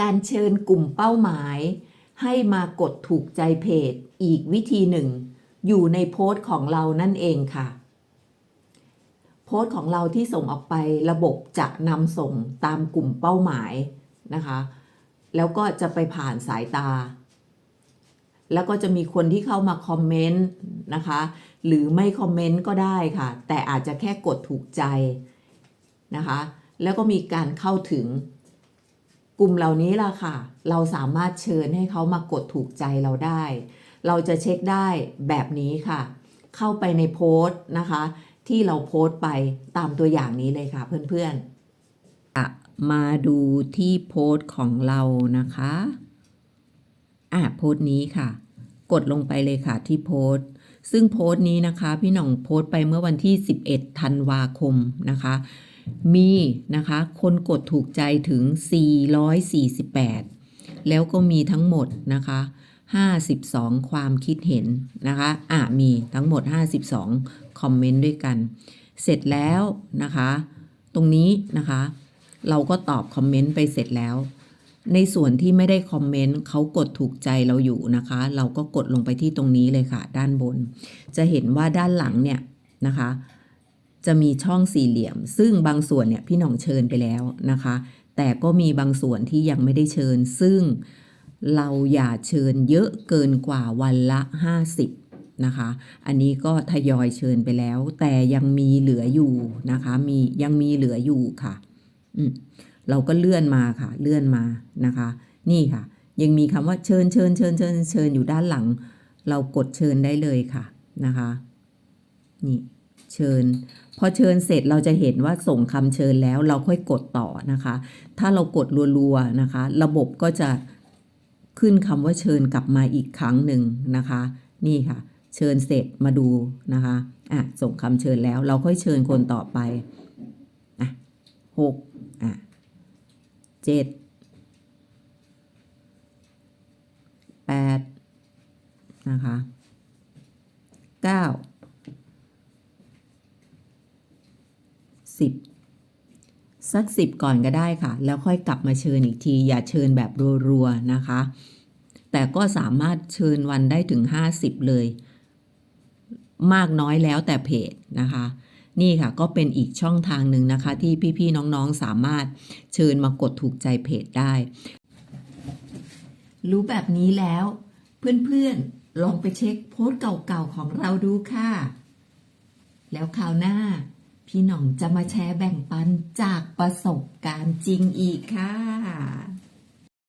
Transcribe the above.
การเชิญกลุ่มเป้าหมาย ให้มากดถูกใจเพจ อีกวิธีหนึ่ง อยู่ในโพสต์ของเรานั่นเองค่ะ โพสต์ของเราที่ส่งออกไประบบจะนำส่งตามกลุ่มเป้าหมายนะคะ แล้วก็จะไปผ่านสายตา แล้วก็จะมีคนที่เข้ามาคอมเมนต์นะคะ หรือไม่คอมเมนต์ก็ได้ค่ะ แต่อาจจะแค่กดถูกใจนะคะ แล้วก็มีการเข้าถึง กลุ่มเหล่านี้ล่ะค่ะ เราสามารถเชิญให้เขามากดถูกใจเราได้ เราจะเช็คได้แบบนี้ค่ะ เข้าไปในโพสต์นะคะ ที่เราโพสต์ไปตามตัวอย่างนี้เลยค่ะเพื่อนๆอมาดูที่โพสต์ของเรานะคะอะโพสต์นี้ค่ะ กดลงไปเลยค่ะที่โพสต์ซึ่งโพสต์นี้นะคะ พี่หน่องโพสต์ไปเมื่อวันที่ 11 ธันวาคมนะคะ มีนะคะ คนกดถูกใจถึง 448 แล้วก็มีทั้งหมดนะคะ 52 ความคิดเห็นนะคะอะมีทั้งหมด 52 คอมเมนต์ด้วยกัน เสร็จแล้วนะคะ ตรงนี้นะคะ เราก็ตอบคอมเมนต์ไปเสร็จแล้ว ในส่วนที่ไม่ได้คอมเมนต์เขากดถูกใจเราอยู่นะคะ เราก็กดลงไปที่ตรงนี้เลยค่ะ ด้านบน จะเห็นว่าด้านหลังเนี่ยนะคะ จะมีช่องสี่เหลี่ยม ซึ่งบางส่วนเนี่ยพี่หน่องเชิญไปแล้วนะคะ แต่ก็มีบางส่วนที่ยังไม่ได้เชิญ ซึ่งเราอย่าเชิญเยอะเกินกว่าวันละ 50นะคะ อันนี้ก็ทยอยเชิญไปแล้ว แต่ยังมีเหลืออยู่นะคะ มียังมีเหลืออยู่ค่ะอืมเราก็เลื่อนมาค่ะ เลื่อนมานะคะ นี่ค่ะ ยังมีคำว่าเชิญเชิญเชิญเชิญเชิญอยู่ด้านหลัง เรากดเชิญได้เลยค่ะนะคะ นี่ เชิญ พอเชิญเสร็จเราจะเห็นว่าส่งคำเชิญแล้วเราค่อยกดต่อนะคะ ถ้าเรากดรัวๆนะคะ ระบบก็จะขึ้นคำว่าเชิญกลับมาอีกครั้งหนึ่งนะคะ นี่ค่ะ เชิญเสร็จมาดูนะคะอะส่งคำเชิญแล้วเราค่อยเชิญคนต่อไปอะหกอะเจ็ดแปดนะคะเก้า สิบสักสิบก่อนก็ได้ค่ะ แล้วค่อยกลับมาเชิญอีกที อย่าเชิญแบบรัวๆนะคะ แต่ก็สามารถเชิญวันได้ถึง 50 เลย มากน้อยแล้วแต่เพจนะคะนี่ค่ะก็เป็นอีกช่องทางหนึ่งนะคะ ที่พี่ๆน้องๆสามารถเชิญมากดถูกใจเพจได้ รู้แบบนี้แล้ว เพื่อนๆ ลองไปเช็คโพสต์เก่าๆของเราดูค่ะ แล้วคราวหน้า พี่หน่องจะมาแชร์แบ่งปันจากประสบการณ์จริงอีกค่ะ